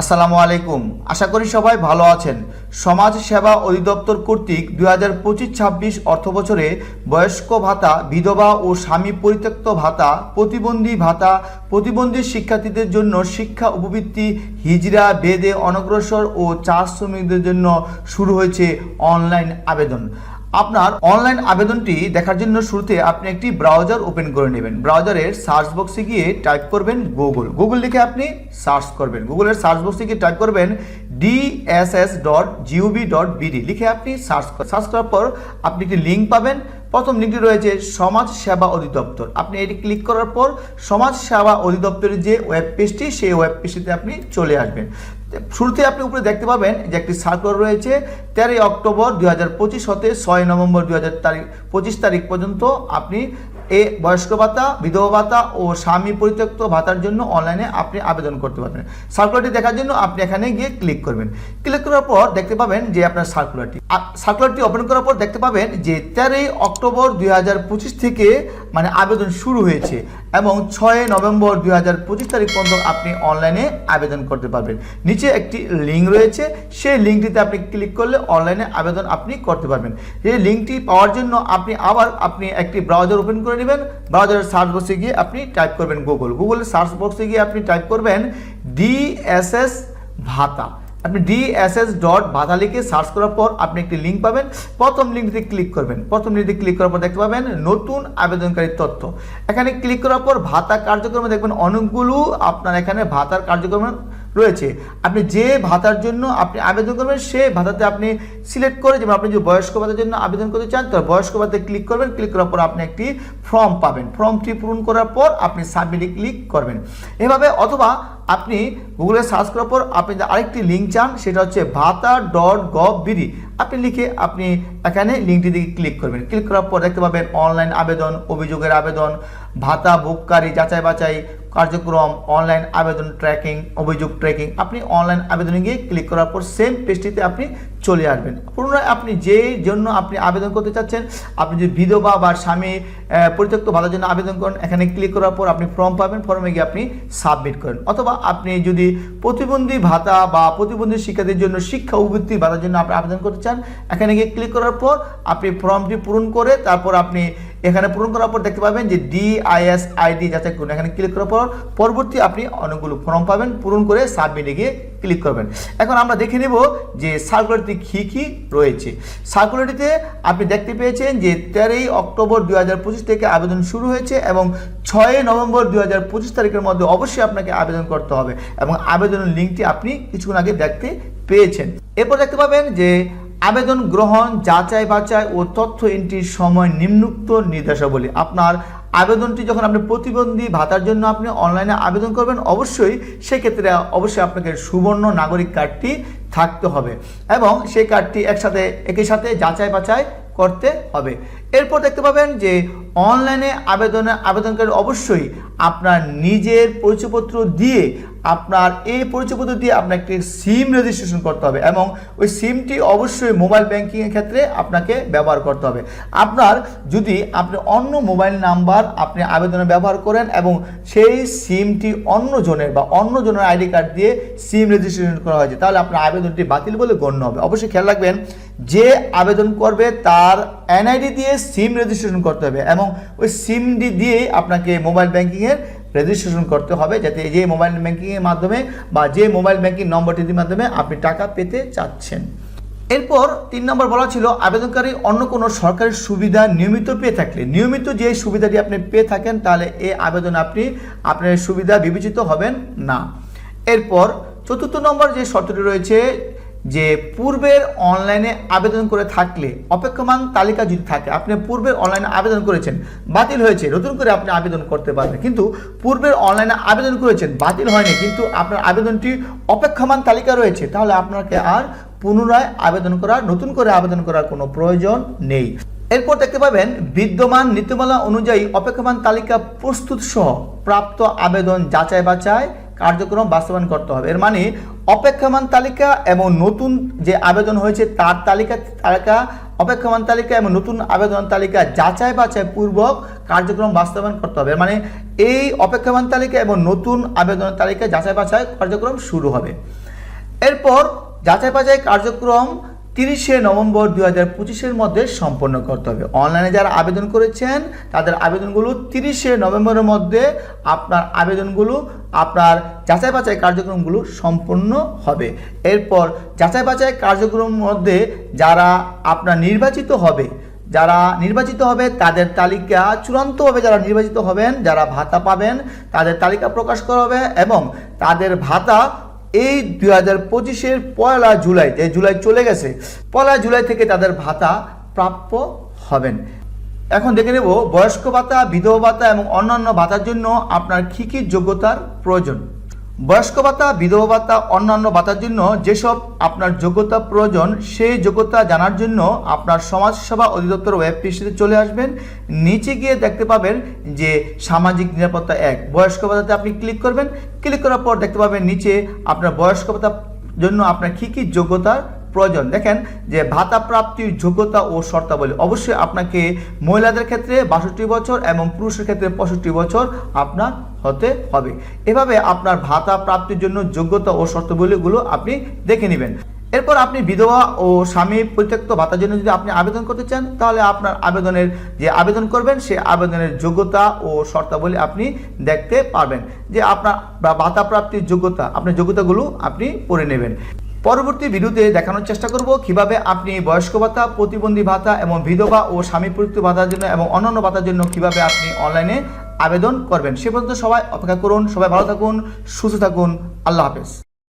আসসালামু আলাইকুম। আশা করি সবাই ভালো আছেন। সমাজ সেবা অধিদপ্তর কর্তৃক দুই হাজার পঁচিশ ছাব্বিশ অর্থ বছরে বয়স্ক ভাতা, বিধবা ও স্বামী পরিত্যক্ত ভাতা, প্রতিবন্ধী ভাতা, প্রতিবন্ধী শিক্ষার্থীদের জন্য শিক্ষা উপবৃত্তি হিজরা বেদে অনগ্রসর ও চা শ্রমিকদের জন্য শুরু হয়েছে অনলাইন আবেদন। আপনার অনলাইন আবেদনটি দেখার জন্য শুরুতে আপনি একটি ব্রাউজার ওপেন করে নেবেন। ব্রাউজারের সার্চ বক্সে গিয়ে টাইপ করবেন গুগল গুগল লিখে আপনি সার্চ করবেন। গুগলের সার্চ বক্সে গিয়ে টাইপ করবেন DSS dot GOV dot BD লিখে আপনি সার্চ সার্চ করার পর আপনি একটি লিঙ্ক পাবেন। প্রথম লিঙ্কটি রয়েছে সমাজ সেবা অধিদপ্তর। আপনি এটি ক্লিক করার পর সমাজ সেবা অধিদপ্তরের যে ওয়েব পেজটি সেই ওয়েব পেজটিতে আপনি চলে আসবেন। শুরুতে আপনি উপরে দেখতে পাবেন যে একটি সার্কুলার রয়েছে তেরোই অক্টোবর দুই হাজার পঁচিশ হতে ছয় নভেম্বর দুই হাজার তারিখ, পঁচিশ তারিখ পর্যন্ত আপনি এ বয়স্ক ভাতা, বিধবা ভাতা ও স্বামী পরিত্যক্ত ভাতার জন্য অনলাইনে আপনি আবেদন করতে পারবেন। সার্কুলারটি দেখার জন্য আপনি এখানে গিয়ে ক্লিক করবেন। ক্লিক করার পর দেখতে পাবেন যে আপনার সার্কুলারটি সার্কুলারটি ওপেন করার পর দেখতে পাবেন যে তেরোই অক্টোবর দুই হাজার পঁচিশ থেকে মানে আবেদন শুরু হয়েছে এবং ছয় নভেম্বর দুই হাজার পঁচিশ তারিখ পর্যন্ত আপনি অনলাইনে আবেদন করতে পারবেন। নিচে একটি লিঙ্ক রয়েছে, সেই লিঙ্কটিতে আপনি ক্লিক করলে অনলাইনে আবেদন আপনি করতে পারবেন। এই লিঙ্কটি পাওয়ার জন্য আপনি আবার আপনি একটি ব্রাউজার ওপেন করে নেবেন। ব্রাউজারের সার্চ বক্সে গিয়ে আপনি টাইপ করবেন গুগল গুগলের সার্চ বক্সে গিয়ে আপনি টাইপ করবেন ডিএসএস ভাতা। আপনি ডিএসএস ডট ভাতা লিখে সার্চ করার পর আপনি একটি লিঙ্ক পাবেন। প্রথম লিঙ্কটিতে ক্লিক করবেন। প্রথম লিঙ্কটিতে ক্লিক করার পর দেখতে পাবেন নতুন আবেদনকারীর তথ্য। এখানে ক্লিক করার পর ভাতা কার্যক্রমে দেখবেন অনেকগুলো আপনার এখানে ভাতার কার্যক্রম রয়েছে। আপনি যে ভাতার জন্য আপনি আবেদন করবেন, সে ভাতাতে আপনি সিলেক্ট করে যেমন আপনি যদি বয়স্ক ভাতার জন্য আবেদন করতে চান, তো বয়স্ক ভাতাতে ক্লিক করবেন ক্লিক করার পর আপনি একটি ফর্ম পাবেন। ফর্মটি পূরণ করার পর আপনি সাবমিটে ক্লিক করবেন। এভাবে অথবা আপনি গুগলে সার্চ করার পর আপনি যে আরেকটি লিঙ্ক চান, সেটা হচ্ছে ভাতা ডট গভ বিডি আপনি লিখে আপনি এখানে লিঙ্কটি দিকে ক্লিক করবেন। ক্লিক করার পর দেখতে পাবেন অনলাইন আবেদন, অভিযোগের আবেদন, ভাতা বুককারী যাচাই বাছাই কার্যক্রম অনলাইন আবেদন ট্র্যাকিং অভিযোগ ট্র্যাকিং আপনি অনলাইন আবেদনে গিয়ে ক্লিক করার পর সেম পেজটিতে আপনি চলে আসবেন। পুনরায় আপনি যে জন্য আপনি আবেদন করতে চাচ্ছেন, আপনি যদি বিধবা বা স্বামী পরিত্যক্ত ভাতার জন্য আবেদন করেন, এখানে ক্লিক করার পর আপনি ফর্ম পাবেন ফর্মে গিয়ে আপনি সাবমিট করেন। অথবা আপনি যদি প্রতিবন্ধী ভাতা বা প্রতিবন্ধী শিক্ষার্থীর জন্য শিক্ষা উপবৃত্তি ভাতার জন্য আপনি আবেদন করতে চান, এখানে গিয়ে ক্লিক করার পর আপনি ফর্মটি পূরণ করে তারপর আপনি এখানে পূরণ করার পর দেখতে পাবেন যে ডিআইএস আইডি যাচাই করুন। এখানে ক্লিক করার পর পরবর্তী আপনি অনেকগুলো ফর্ম পাবেন। পূরণ করে সাবমিটে গিয়ে ক্লিক করবেন। এখন আমরা দেখে নেব যে সার্কুলারটি কী কী রয়েছে। সার্কুলারটিতে আপনি দেখতে পেয়েছেন যে তেরোই অক্টোবর দুই হাজার পঁচিশ থেকে আবেদন শুরু হয়েছে এবং ছয় নভেম্বর দুই হাজার পঁচিশ তারিখের মধ্যে অবশ্যই আপনাকে আবেদন করতে হবে এবং আবেদনের লিঙ্কটি আপনি কিছুক্ষণ আগে দেখতে পেয়েছেন। এরপর দেখতে পাবেন যে আবেদন গ্রহণ, যাচাই বাছাই ও তথ্য এন্ট্রির সময় নিম্নুক্ত নির্দেশাবলী। আপনার আবেদনটি যখন আপনি প্রতিবন্ধী ভাতার জন্য আপনি অনলাইনে আবেদন করবেন, অবশ্যই সেক্ষেত্রে অবশ্যই আপনাকে সুবর্ণ নাগরিক কার্ডটি থাকতে হবে এবং সেই কার্ডটি একসাথে, একই সাথে যাচাই বাছাই করতে হবে। এরপর দেখতে পাবেন যে অনলাইনে আবেদনে আবেদনকারী অবশ্যই আপনার নিজের পরিচয়পত্র দিয়ে আপনার এই পরিচয়পত্র দিয়ে আপনার একটি সিম রেজিস্ট্রেশন করতে হবে এবং ওই সিমটি অবশ্যই মোবাইল ব্যাংকিংয়ের ক্ষেত্রে আপনাকে ব্যবহার করতে হবে। আপনার যদি আপনি অন্য মোবাইল নাম্বার আপনি আবেদনে ব্যবহার করেন এবং সেই সিমটি অন্য জনের বা অন্য জনের আইডি কার্ড দিয়ে সিম রেজিস্ট্রেশন করা হয়েছে, তাহলে আপনার আবেদনটি বাতিল বলে গণ্য হবে। অবশ্যই খেয়াল রাখবেন, যে আবেদন করবে তার এনআইডি দিয়ে সিম রেজিস্ট্রেশন করতে হবে এবং ওই সিমটি দিয়ে আপনাকে মোবাইল ব্যাঙ্কিংয়ের রেজিস্ট্রেশন করতে হবে যাতে যে মোবাইল ব্যাঙ্কিংয়ের মাধ্যমে বা যে মোবাইল ব্যাংকিং নম্বরটির মাধ্যমে আপনি টাকা পেতে চাচ্ছেন। এরপর তিন নম্বর বলা ছিল, আবেদনকারী অন্য কোনো সরকারি সুবিধা নিয়মিত পেয়ে থাকলে, নিয়মিত যে সুবিধাটি আপনি পেয়ে থাকেন তাহলে এই আবেদন আপনি আপনার সুবিধা বিবেচিত হবেন না। এরপর চতুর্থ নম্বর যে শর্তটি রয়েছে যে পূর্বের অনলাইনে আবেদন করে থাকলে অপেক্ষমান তালিকা যদি থাকে, আপনি পূর্বের অনলাইনে আবেদন করেছেন, বাতিল হয়েছে, নতুন করে আপনি আবেদন করতে পারবেন। কিন্তু পূর্বের অনলাইনে আবেদন করেছেন, বাতিল হয়নি, কিন্তু আপনার আবেদনটি অপেক্ষমান তালিকা রয়েছে, তাহলে আপনাকে আর পুনরায় আবেদন করার, নতুন করে আবেদন করার কোনো প্রয়োজন নেই। এরপর দেখতে পাবেন, বিদ্যমান নীতিমালা অনুযায়ী অপেক্ষমান তালিকা প্রস্তুত সহ প্রাপ্ত আবেদন যাচাই বাছাই কার্যক্রম বাস্তবায়ন করতে হবে। এর মানে অপেক্ষমান তালিকা এবং নতুন যে আবেদন হয়েছে তার তালিকা তালিকা, অপেক্ষমান তালিকা এবং নতুন আবেদন তালিকা যাচাই বাছাই পূর্বক কার্যক্রম বাস্তবায়ন করতে হবে। মানে এই অপেক্ষমান তালিকা এবং নতুন আবেদন তালিকা যাচাই বাছাই কার্যক্রম শুরু হবে। এরপর যাচাই বাছাই কার্যক্রম তিরিশে নভেম্বর দু হাজার পঁচিশের মধ্যে সম্পন্ন করতে হবে। অনলাইনে যারা আবেদন করেছেন, তাদের আবেদনগুলো তিরিশে নভেম্বরের মধ্যে আপনার আবেদনগুলো, আপনার যাচাই বাছাই কার্যক্রমগুলো সম্পন্ন হবে। এরপর যাচাই বাছাই কার্যক্রমের মধ্যে যারা আপনার নির্বাচিত হবে, যারা নির্বাচিত হবে, তাদের তালিকা চূড়ান্তভাবে যারা নির্বাচিত হবেন, যারা ভাতা পাবেন, তাদের তালিকা প্রকাশ করা হবে এবং তাদের ভাতা এই দুই হাজার পঁচিশের পয়লা জুলাই যে জুলাই চলে গেছে, পয়লা জুলাই থেকে তাদের ভাতা প্রাপ্য হবেন। এখন দেখে নেব, বয়স্ক ভাতা, বিধবা ভাতা এবং অন্যান্য ভাতার জন্য আপনার কী কী যোগ্যতার প্রয়োজন। বয়স্ক ভাতা, বিধবা ভাতা, অন্যান্য ভাতার জন্য যেসব আপনার যোগ্যতা প্রয়োজন, সেই যোগ্যতা জানার জন্য আপনার সমাজসেবা অধিদপ্তর ওয়েব পৃষ্ঠে চলে আসবেন। নিচে গিয়ে দেখতে পাবেন যে সামাজিক নিরাপত্তা এক, বয়স্ক ভাতাতে আপনি ক্লিক করবেন। ক্লিক করার পর দেখতে পাবেন নিচে আপনার বয়স্ক ভাতার জন্য আপনার কী কী যোগ্যতার প্রয়োজন। দেখেন যে ভাতা প্রাপ্তির যোগ্যতা ও শর্তাবলী। অবশ্যই আপনাকে মহিলাদের ক্ষেত্রে বাষট্টি বছর এবং পুরুষের ক্ষেত্রে পঁয়ষট্টি বছর আপনার হতে হবে। এভাবে আপনার ভাতা প্রাপ্তির জন্য যোগ্যতা ও শর্তাবলীগুলো আপনি দেখে নেবেন। এরপর আপনি বিধবা ও স্বামী পরিত্যক্ত ভাতার জন্য যদি আপনি আবেদন করতে চান, তাহলে আপনার আবেদনের যে আবেদন করবেন, সেই আবেদনের যোগ্যতা ও শর্তাবলী আপনি দেখতে পারবেন। যে আপনার ভাতা প্রাপ্তির যোগ্যতা, আপনার যোগ্যতাগুলো আপনি পড়ে নেবেন। পরবর্তী ভিডিওতে দেখানোর চেষ্টা করব কীভাবে আপনি বয়স্ক ভাতা, প্রতিবন্ধী ভাতা এবং বিধবা ও স্বামী পরিত্য ভাতার জন্য এবং অন্যান্য ভাতার জন্য কীভাবে আপনি অনলাইনে আবেদন করবেন সে পর্যন্ত সবাই অপেক্ষা করুন, সবাই ভালো থাকুন, সুস্থ থাকুন, আল্লাহ হাফেজ।